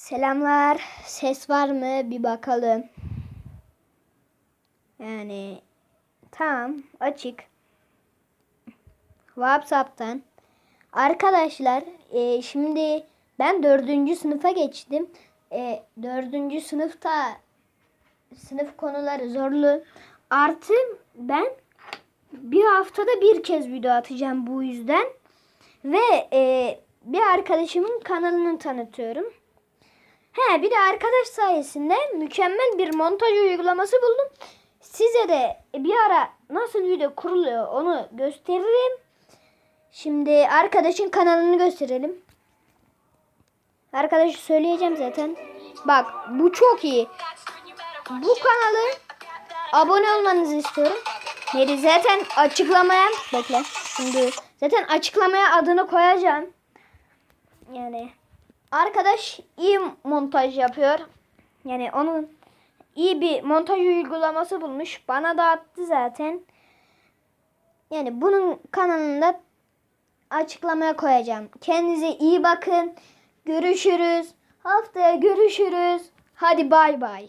Selamlar. Ses var mı? Bir bakalım. Yani tamam açık. WhatsApp'tan. Arkadaşlar e, şimdi ben dördüncü sınıfa geçtim. E, dördüncü sınıfta sınıf konuları zorlu. Artı ben bir haftada bir kez video atacağım bu yüzden. Ve e, bir arkadaşımın kanalını tanıtıyorum. He bir de arkadaş sayesinde mükemmel bir montaj uygulaması buldum. Size de bir ara nasıl video kuruluyor onu gösteririm. Şimdi arkadaşın kanalını gösterelim. Arkadaşı söyleyeceğim zaten. Bak bu çok iyi. Bu kanalı abone olmanızı istiyorum. Neydi zaten açıklamaya bekle. Şimdi zaten açıklamaya adını koyacağım. Yani arkadaş iyi montaj yapıyor. Yani onun iyi bir montaj uygulaması bulmuş. Bana da attı zaten. Yani bunun kanalında açıklamaya koyacağım. Kendinize iyi bakın. Görüşürüz. Haftaya görüşürüz. Hadi bay bay.